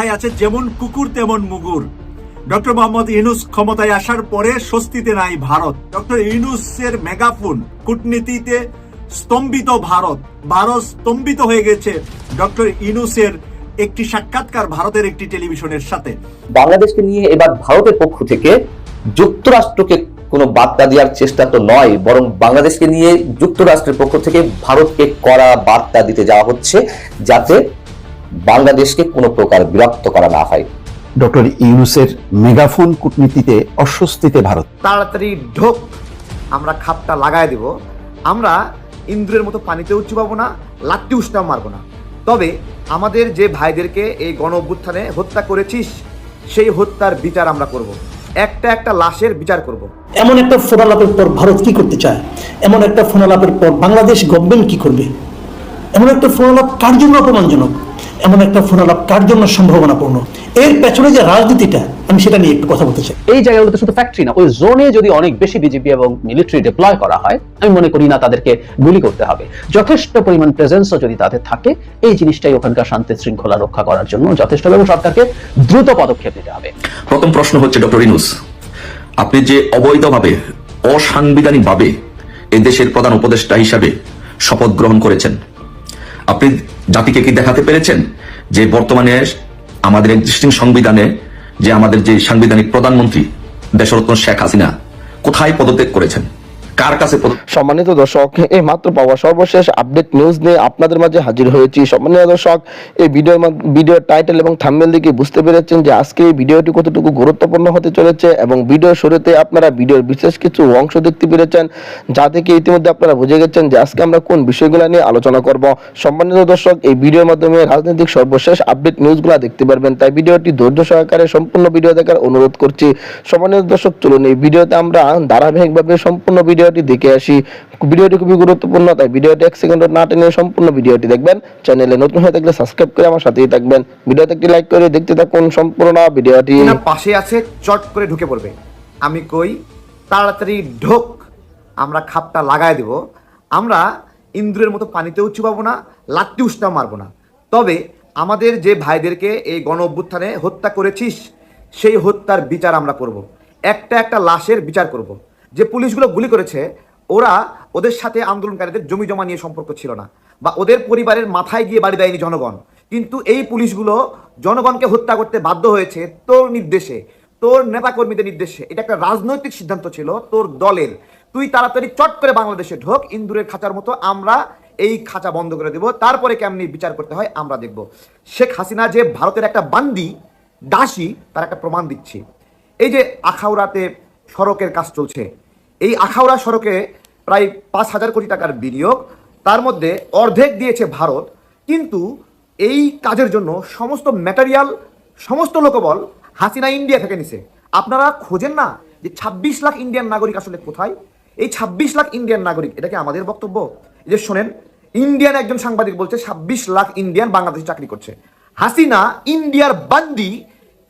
কথায় আছে যেমন কুকুর, তেমন মুগুর। ডক্টর মোহাম্মদ ইউনুস ক্ষমতায় আসার পরে স্বস্তিতে নাই ভারত। ডক্টর ইউনুসের মেগাফোন কূটনীতিতে স্তম্ভিত ভারত। ভারত স্তম্ভিত হয়ে গেছে ডক্টর ইউনুসের একটি সাক্ষাৎকার ভারতের একটি টেলিভিশনের সাথে। বাংলাদেশকে নিয়ে এবার ভারতের পক্ষ থেকে যুক্তরাষ্ট্রকে কোনো বার্তা দেওয়ার চেষ্টা তো নয়, বরং বাংলাদেশকে নিয়ে যুক্তরাষ্ট্রের পক্ষ থেকে ভারতকে কড়া বার্তা দিতে যাওয়া হচ্ছে, যাতে বাংলাদেশকে কোনো প্রকার বিরক্ত করা না হয়। ডক্টর ইউনুসের মেগাফোন কূটনীতিতে অস্বস্তিতে ভারত। তাড়াতাড়ি ঢোক আমরা খাপটা লাগায় দেব। আমরা ইন্দ্রের মতো পানিতেও চুবাবো না লাত্তি উষ্টাও মারবো না। তবে আমাদের যে ভাইদেরকে এই গণ অভ্যুত্থানে হত্যা করেছিস সেই হত্যার বিচার আমরা করব। একটা একটা লাশের বিচার করব। এমন একটা ফোনালাপের পর ভারত কি করতে চায়? এমন একটা ফোনালাপের পর বাংলাদেশ গভর্নমেন্ট কি করবে? এমন একটা ফোনালাপ কার জন্য অপমানজনক? এমন একটা ফোনালাপ কার জন্য সম্ভাবনাপূর্ণ? এর পেছনে যে রাজনীতিটা আমি সেটা নিয়ে একটু কথা বলতে চাই। এই জায়গাগুলোতে শুধু ফ্যাক্টরি না ওই জোনে যদি অনেক বেশি বিজেপি এবং মিলিটারি ডিপ্লয় করা হয় আমি মনে করি না তাদেরকে গুলি করতে হবে। যথেষ্ট পরিমাণ প্রেজেন্সও যদি তাদের থাকে এই জিনিসটাই ওখানকার শান্তি শৃঙ্খলা রক্ষা করার জন্য যথেষ্ট এবং সরকারকে দ্রুত পদক্ষেপ নিতে হবে। প্রথম প্রশ্ন হচ্ছে ডক্টর ইনুস আপনি যে অবৈধভাবে অসাংবিধানিকভাবে এই দেশের প্রধান উপদেষ্টা হিসাবে শপথ গ্রহণ করেছেন আপনি জাতিকে কি দেখাতে পেরেছেন? যে বর্তমানে আমাদের এক্সিস্টিং সংবিধানে যে আমাদের যে সাংবিধানিক প্রধানমন্ত্রী দেশরত্ন শেখ হাসিনা কোথায় পদত্যাগ করেছেন? সম্মানিত দর্শক, এই মাত্র পাওয়া সর্বশেষ আপডেট নিউজ নিয়ে আপনাদের মাঝে হাজির হয়েছি। সম্মানিত দর্শক, এই ভিডিওর মাধ- ভিডিওর টাইটেল এবং থাম্বনেল দেখে বুঝতে পেরেছেন যে আজকে এই ভিডিওটি কতটুকু গুরুত্বপূর্ণ হতে চলেছে এবং ভিডিওর শুরুতে আপনারা ভিডিওর বিশেষ কিছু অংশ দেখতে পেরেছেন যা থেকে ইতিমধ্যে আপনারা বুঝে গেছেন যে আজকে আমরা কোন বিষয়গুলো নিয়ে আলোচনা করব। সম্মানিত দর্শক, এই ভিডিওর মাধ্যমে রাজনৈতিক সর্বশেষ আপডেট নিউজগুলো দেখতে পারবেন। তাই ভিডিওটি ধৈর্য সহকারে সম্পূর্ণ ভিডিও দেখার অনুরোধ করছি। সম্মানিত দর্শক, চলুন এই ভিডিওতে আমরা ধারাবাহিকভাবে সম্পূর্ণ ভিডিওটি দেখে আসি। ভিডিওটি খুবই গুরুত্বপূর্ণ, তাই ভিডিওটি এক সেকেন্ড না টেনে সম্পূর্ণ ভিডিওটি দেখবেন। চ্যানেলে নতুন হয়ে থাকলে সাবস্ক্রাইব করে আমার সাথেই থাকবেন। ভিডিওতে একটি লাইক করে দেখতে থাকুন সম্পূর্ণ ভিডিওটি। পাশে আছে, চট করে ঢুকে পড়বে। আমি কই, তাড়াতাড়ি ঢোক। আমরা খাপটা লাগায় দেব। আমরা ইন্দ্রের মতো পানিতেও চুবাবো না লাত্তি উষ্টাও মারবো না। তবে আমাদের যে ভাইদেরকে এই গণ অভ্যুত্থানে হত্যা করেছিস, সেই হত্যার বিচার আমরা করব। একটা একটা লাশের বিচার করব। যে পুলিশগুলো গুলি করেছে, ওরা ওদের সাথে আন্দোলনকারীদের জমি জমা নিয়ে সম্পর্ক ছিল না বা ওদের পরিবারের মাথায় গিয়ে বাড়ি দেয়নি জনগণ। কিন্তু এই পুলিশগুলো জনগণকে হত্যা করতে বাধ্য হয়েছে তোর নির্দেশে, তোর নেতাকর্মীদের নির্দেশে। এটা একটা রাজনৈতিক সিদ্ধান্ত ছিল তোর দলের। তুই তাড়াতাড়ি চট করে বাংলাদেশে ঢোক, ইন্দুরের খাঁচার মতো আমরা এই খাঁচা বন্ধ করে দেব। তারপরে কেমনি বিচার করতে হয় আমরা দেখব। শেখ হাসিনা যে ভারতের একটা বান্দি, দাসী, তার একটা প্রমাণ দিচ্ছি। এই যে আখাউড়াতে সড়কের কাজ চলছে। এই আখাউড়া সড়কে প্রায় পাঁচ হাজার কোটি টাকার বিনিয়োগ, তার মধ্যে অর্ধেক দিয়েছে ভারত। কিন্তু এই কাজের জন্য সমস্ত ম্যাটেরিয়াল সমস্ত লোকবল হাসিনা ইন্ডিয়া থেকে নিছে। আপনারা খোঁজেন না যে ছাব্বিশ লাখ ইন্ডিয়ান নাগরিক আসলে কোথায়? এই ছাব্বিশ লাখ ইন্ডিয়ান নাগরিক, এটা কি আমাদের বক্তব্য? যে শোনেন ইন্ডিয়ান একজন সাংবাদিক বলছে, ছাব্বিশ লাখ ইন্ডিয়ান বাংলাদেশে চাকরি করছে। হাসিনা ইন্ডিয়ার বান্দি,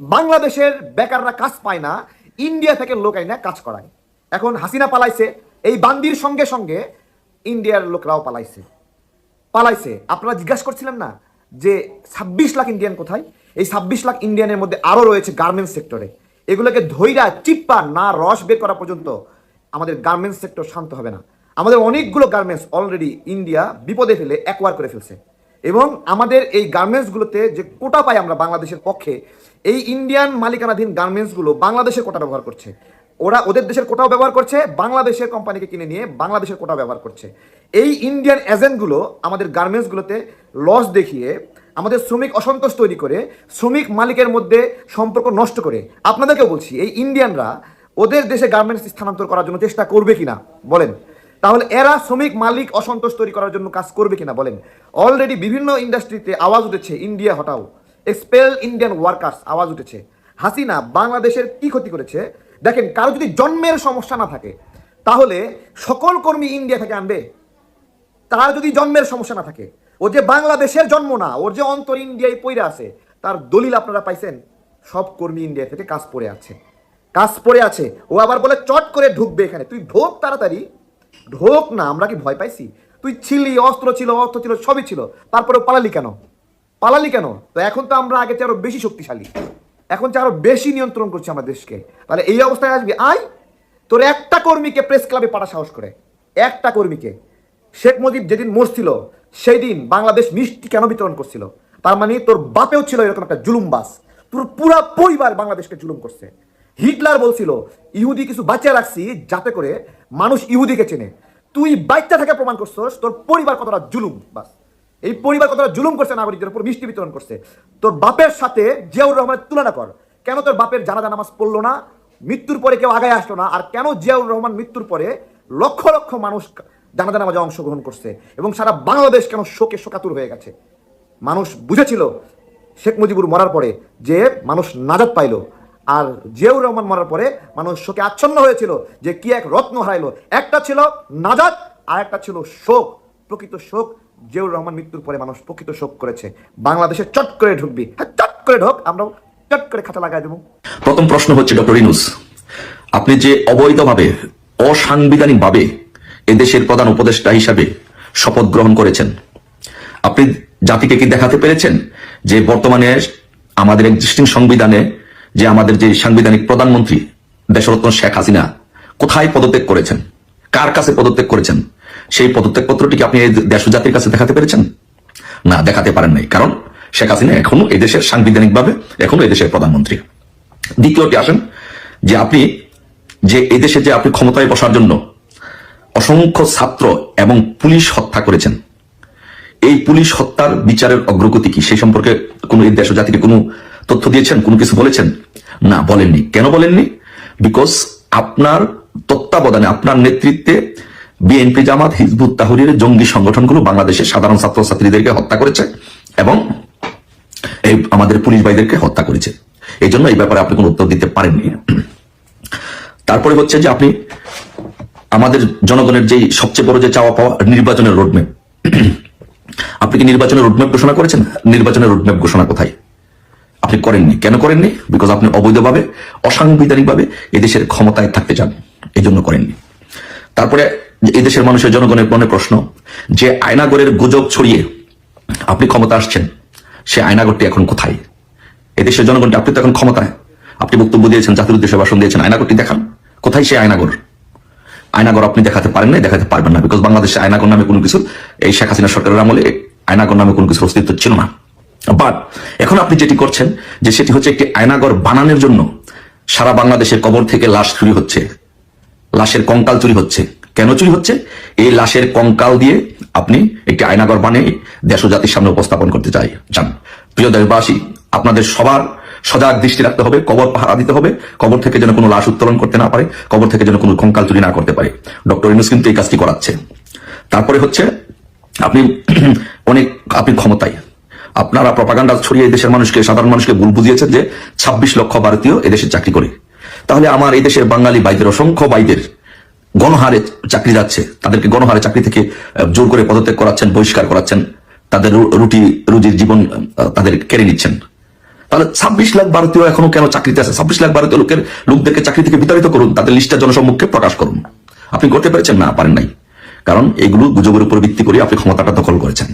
বাংলাদেশের বেকাররা কাজ পায় না। ইন্ডিয়া থেকে লোক আইনা কাজ করায়। এখন হাসিনা পালাইছে, এই বান্দির সঙ্গে সঙ্গে ইন্ডিয়ার লোকরাও পালাইছে। পালাইছে। আপনারা জিজ্ঞাসা করছিলেন না যে ছাব্বিশ লাখ ইন্ডিয়ান কোথায়? এই ছাব্বিশ লাখ ইন্ডিয়ানের মধ্যে আরও রয়েছে গার্মেন্টস সেক্টরে এগুলোকে ধৈরা চিপ্পা না রস বের করা পর্যন্ত আমাদের গার্মেন্টস সেক্টর শান্ত হবে না। আমাদের অনেকগুলো গার্মেন্টস অলরেডি ইন্ডিয়া বিপদে ফেলে একবার করে ফেলছে। এবং আমাদের এই গার্মেন্টসগুলোতে যে কোটা পাই আমরা বাংলাদেশের পক্ষে, এই ইন্ডিয়ান মালিকানাধীন গার্মেন্টসগুলো বাংলাদেশের কোটা ব্যবহার করছে। ওরা ওদের দেশের কোটাও ব্যবহার করছে, বাংলাদেশের কোম্পানিকে কিনে নিয়ে বাংলাদেশের কোটা ব্যবহার করছে। এই ইন্ডিয়ান এজেন্টগুলো আমাদের গার্মেন্টসগুলোতে লস দেখিয়ে, আমাদের শ্রমিক অসন্তোষ তৈরি করে, শ্রমিক মালিকের মধ্যে সম্পর্ক নষ্ট করে। আপনাদেরকে বলছি, এই ইন্ডিয়ানরা ওদের দেশে গার্মেন্টস স্থানান্তর করার জন্য চেষ্টা করবে কিনা? বলেন। তাহলে এরা শ্রমিক মালিক অসন্তোষ তৈরি করার জন্য কাজ করবে কিনা বলেন। অলরেডি বিভিন্ন ইন্ডাস্ট্রিতে আওয়াজ উঠেছে, ইন্ডিয়া হটাও। এক্সপেল ইন্ডিয়ান ওয়ার্কার্স আওয়াজ উঠেছে। হাসিনা, বাংলাদেশের কি ক্ষতি করেছে? দেখেন, কারও যদি জন্মের সমস্যা না থাকে, তাহলে সকল কর্মী ইন্ডিয়া থেকে আনবে। তার যদি জন্মের সমস্যা না থাকে, ও যে বাংলাদেশের জন্ম না, ওর যে অন্তর ইন্ডিয়ায় পইরা আছে, তার দলিল আপনারা পাইছেন? সব কর্মী ইন্ডিয়া থেকে কাজ পড়ে আছে। কাজ পড়ে আছে। ও আবার বলে, চট করে ঢুকবে এখানে। তুই ঢোক তাড়াতাড়ি ঢোক না, আমরা কি ভয় পাইছি? তুই ছিলি, অস্ত্র ছিল অস্ত্র ছিল, সবই ছিল তারপরে পালালি কেন? পালালি কেন? তো এখন তো আমরা আগে চেয়ে আরও বেশি শক্তিশালী। এখন চেয়ে আরও বেশি নিয়ন্ত্রণ করছি আমরা দেশকে। তাহলে এই অবস্থায় আসবি? আয়! তোর একটা কর্মীকে প্রেস ক্লাবে পাঠা সাহস করে। একটা কর্মীকে। শেখ মুজিব যেদিন মরছিল সেই দিন বাংলাদেশ মিষ্টি কেন বিতরণ করছিল? তার মানে তোর বাপেও ছিল এরকম একটা জুলুমবাস তোর পুরা পরিবার বাংলাদেশকে জুলুম করছে। হিটলার বলছিল, ইহুদি কিছু বাচ্চা রাখছি যাতে করে মানুষ ইহুদিকে চেনে। তুই বাচ্চা থেকে প্রমাণ করছস, তোর পরিবার কতটা জুলুম, বাস। এই পরিবার কতটা জুলুম করছে নাগরিকদের উপর, মিষ্টি বিতরণ করছে। তোর বাপের সাথে জিয়াউর রহমানের তুলনা কর। কেন তোর বাপের জানাজা নামাজ পড়ল না? মৃত্যুর পরে কেউ আগায় আসলো না? আর কেন জিয়াউর রহমান মৃত্যুর পরে লক্ষ লক্ষ মানুষ জানাজা নামাজে অংশগ্রহণ করছে? এবং সারা বাংলাদেশ কেন শোকে শোকাতুর হয়ে গেছে? মানুষ বুঝেছিল শেখ মুজিবুর মরার পরে যে মানুষ নাজাদ পাইলো। আর জিয়াউর রহমান মরার পরে মানুষ শোকে আচ্ছন্ন হয়েছিল যে কি এক রত্ন হারাইলো। একটা ছিল নাজাদ আর একটা ছিল শোক। প্রকৃত শোক, জিয়াউর রহমান মৃত্যুর পরে মানুষ প্রকৃত শোক করেছে। বাংলাদেশে চট করে ঢুকবি। হ্যাঁ চট করে ঢোক, আমরা চট করে খাতা লাগাই দেবো। প্রথম প্রশ্ন হচ্ছে ডক্টর ইনুস, আপনি যে অবৈধভাবে, অসাংবিধানিকভাবে এদেশের প্রধান উপদেষ্টা হিসাবে শপথ গ্রহণ করেছেন, আপনি জাতিকে কি দেখাতে পেরেছেন যে বর্তমানে আমাদের এক্সিস্টিং সংবিধানে যে আমাদের যে সাংবিধানিক প্রধানমন্ত্রী দেশরত্ন শেখ হাসিনা কোথায় পদত্যাগ করেছেন? কার কাছে পদত্যাগ করেছেন? সেই পদত্যাগ পত্রটি কি আপনি এই দেশ জাতির কাছে দেখাতে পেরেছেন? না, দেখাতে পারেন নাই। কারণ শেখ হাসিনা এখনও এদেশের সাংবিধানিকভাবে এখনও এদেশের প্রধানমন্ত্রী। দ্বিতীয়টি আসেন যে আপনি যে এদেশে যে আপনি ক্ষমতায় বসার জন্য অসংখ্য ছাত্র এবং পুলিশ হত্যা করেছেন, এই পুলিশ হত্যার বিচারের অগ্রগতি কি? সেই সম্পর্কে কোন এই দেশ জাতিকে কোনো তথ্য দিয়েছেন? কোনো কিছু বলেছেন? না, বলেননি। কেন বলেননি? বিকজ আপনার তত্ত্বাবধানে, আপনার নেতৃত্বে বিএনপি জামাত, হিজবুত তাহরির জঙ্গি সংগঠনগুলো বাংলাদেশের সাধারণ ছাত্রছাত্রীদেরকে হত্যা করেছে এবং এই আমাদের পুলিশ ভাইদেরকে হত্যা করেছে। এই জন্য এই ব্যাপারে আপনি কোনো উত্তর দিতে পারেননি। তারপরে হচ্ছে যে আপনি আমাদের জনগণের যেই সবচেয়ে বড় যে চাওয়া পাওয়া নির্বাচনের রোডম্যাপ আপনি কি নির্বাচনের রোডম্যাপ ঘোষণা করেছেন? নির্বাচনের রোডম্যাপ ঘোষণা কোথায়? আপনি করেননি। কেন করেননি? বিকজ আপনি অবৈধভাবে, অসাংবিধানিকভাবে এদেশের ক্ষমতায় থাকতে চান। এই জন্য করেননি। তারপরে এদেশের মানুষের জনগণের মনে প্রশ্ন, যে আয়নাগরের গুজব ছড়িয়ে আপনি ক্ষমতা আসছেন, সে আয়নাগরটি এখন কোথায়? এদেশের জনগণটি, আপনি তো এখন ক্ষমতায়। আপনি বক্তব্য দিয়েছেন, জাতির উদ্দেশ্যে ভাষণ দিয়েছেন, আয়নাগরটি দেখান, কোথায় সে আয়নাগর? আয়নাগর আপনি দেখাতে পারেন না দেখাতে পারবেন না বিকজ বাংলাদেশে আয়নাগর নামে কোনো কিছু, এই শেখ হাসিনা সরকারের আমলে আয়নাগর নামে কোনো কিছু অস্তিত্ব ছিল না। বাট এখন আপনি যেটি করছেন যে সেটি হচ্ছে একটি আয়নাগর বানানোর জন্য সারা বাংলাদেশের কবর থেকে লাশ চুরি হচ্ছে। লাশের কঙ্কাল চুরি হচ্ছে। কেন চুরি হচ্ছে? এই লাশের কঙ্কাল দিয়ে আপনি একটি আয়নাগর বানিয়ে দেশ ও জাতির সামনে উপস্থাপন করতে চাই চান। প্রিয় দেশবাসী, আপনাদের সবার সজাগ দৃষ্টি রাখতে হবে, কবর পাহারা দিতে হবে, কবর থেকে যেন কোনো লাশ উত্তোলন করতে না পারে, কবর থেকে যেন কোনো কঙ্কাল চুরি না করতে পারে। ডক্টর ইনুস কিন্তু এই কাজটি করাচ্ছে। তারপরে হচ্ছে আপনি অনেক আপনি ক্ষমতায়। আপনারা প্রপাগান্ডা ছড়িয়ে দেশের মানুষকে, সাধারণ মানুষকে ভুল বুঝিয়েছেন যে ছাব্বিশ লক্ষ ভারতীয় এদেশে চাকরি করে। তাহলে আমার এই দেশের বাঙালি বাইদের অসংখ্য বাইদের গণহারে চাকরি যাচ্ছে। তাদেরকে গণহারে চাকরি থেকে জোর করে পদত্যাগ করাচ্ছেন, বহিষ্কার করাচ্ছেন। তাদের রুটি, রুজির জীবন তাদের কেড়ে নিচ্ছেন। তাহলে ছাব্বিশ লাখ ভারতীয় এখনও কেন চাকরিতে আছে? ছাব্বিশ লাখ ভারতীয় লোকের, লোকদেরকে চাকরি থেকে বিতাড়িত করুন, তাদের লিস্টটা জনসম্মুখে প্রকাশ করুন। আপনি করতে পেরেছেন? না, পারেন নাই। কারণ এগুলো গুজবের উপর ভিত্তি করে আপনি ক্ষমতাটা দখল করেছেন।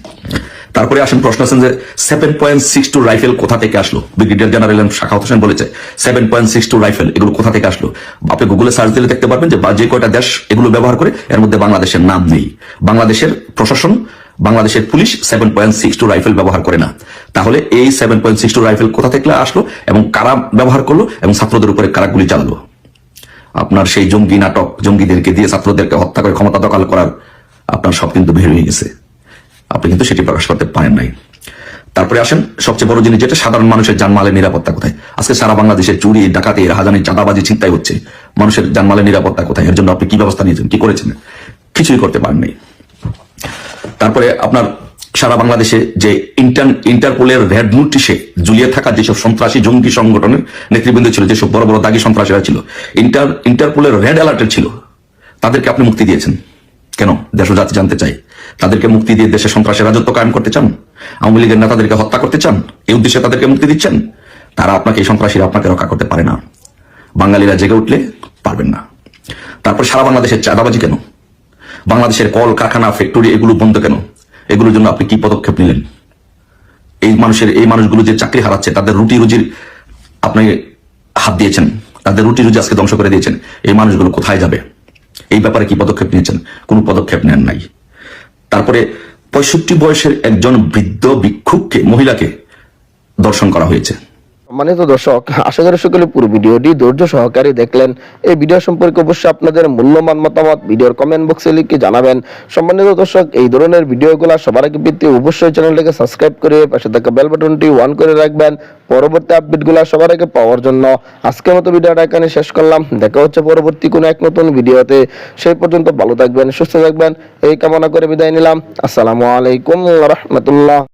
তারপরে আসেন প্রশ্ন আছেন যে seven point six two rifle কোথা থেকে আসলো? ব্রিগেডিয়ার জেনারেল শাখাত হোসেন বলেছে seven point six two rifle এগুলো কোথা থেকে আসলো? আপনি গুগলে সার্চ দিলে দেখতে পারবেন যে যে কয়টা দেশ এগুলো ব্যবহার করে, এর মধ্যে বাংলাদেশের নাম নেই। বাংলাদেশের প্রশাসন, বাংলাদেশের police seven point six two rifle ব্যবহার করে না। তাহলে এই seven point six two rifle কোথা থেকে আসলো এবং কারা ব্যবহার করল এবং ছাত্রদের উপরে কারা গুলি চালালো? আপনার সেই জঙ্গি নাটক জঙ্গিদেরকে দিয়ে ছাত্রদেরকে হত্যা করে ক্ষমতা দখল করার আপনার সব কিন্তু বের হয়ে গেছে। আপনি কিন্তু সেটি প্রকাশ করতে পারেন নাই। তারপরে আসেন, সবচেয়ে বড় জিনিস যেটা, সাধারণ মানুষের জানমালের নিরাপত্তা কোথায়? আজকে সারা বাংলাদেশে চুরি, ডাকাতি, রাহাজানি, চাঁদাবাজি চিন্তাই হচ্ছে। মানুষের জানমালের নিরাপত্তা কোথায়? এর জন্য আপনি কি ব্যবস্থা নিয়েছেন? কি করেছেন? কিছুই করতে পারেন নাই। তারপরে আপনার সারা বাংলাদেশে যে ইন্টার, ইন্টারপোলের রেড নোটিশে ঝুলিয়ে থাকা যেসব সন্ত্রাসী জঙ্গি সংগঠনের নেতৃবৃন্দ ছিল, যেসব বড় বড় দাগি সন্ত্রাসীরা ছিল, ইন্টার, ইন্টারপোলের রেড অ্যালার্টের ছিল, তাদেরকে আপনি মুক্তি দিয়েছেন। কেন? দেশ জাতি জানতে চাই। তাদেরকে মুক্তি দিয়ে দেশে সন্ত্রাসের রাজত্ব কায়েম করতে চান? আওয়ামী লীগের নেতাদেরকে হত্যা করতে চান? এই উদ্দেশ্যে তাদেরকে মুক্তি দিচ্ছেন? তারা আপনাকে, এই সন্ত্রাসীরা আপনাকে রক্ষা করতে পারে না। বাঙালিরা জেগে উঠলে পারবেন না। তারপর সারা বাংলাদেশের চাঁদাবাজি কেন? বাংলাদেশের কল, কারখানা, ফ্যাক্টরি, এগুলো বন্ধ কেন? এগুলোর জন্য আপনি কি পদক্ষেপ নিলেন? এই মানুষের, এই মানুষগুলো যে চাকরি হারাচ্ছে, তাদের রুটি রুজির আপনি হাত দিয়েছেন। তাদের রুটি রুজি আজকে ধ্বংস করে দিয়েছেন। এই মানুষগুলো কোথায় যাবে? এই ব্যাপারে কি পদক্ষেপ নিয়েছেন? কোনো পদক্ষেপ নেন নাই। তারপরে পঁয়ষট্টি বয়সের একজন বৃদ্ধ ভিক্ষুককে, মহিলাকে দর্শন করা হয়েছে। সম্মানিত দর্শক, আশা করি সকলে পুরো ভিডিওটি ধৈর্য সহকারে দেখলেন। এই ভিডিও সম্পর্কে অবশ্যই আপনাদের মূল্যবান মতামত ভিডিওর কমেন্ট বক্সে লিখে জানাবেন। সম্মানিত দর্শক, এই ধরনের ভিডিওগুলো সবার আগে পেতে অবশ্যই চ্যানেলটাকে সাবস্ক্রাইব করে পাশে থাকা বেল বাটনটি অন করে রাখবেন। পরবর্তী আপডেটগুলো সবার আগে পাওয়ার জন্য আজকের মতো ভিডিওটা এখানে শেষ করলাম। দেখা হচ্ছে পরবর্তী কোনো এক নতুন ভিডিওতে। সেই পর্যন্ত ভালো থাকবেন, সুস্থ থাকবেন। এই কামনা করে বিদায় নিলাম। আসসালামু আলাইকুম রহমতুল্লাহ।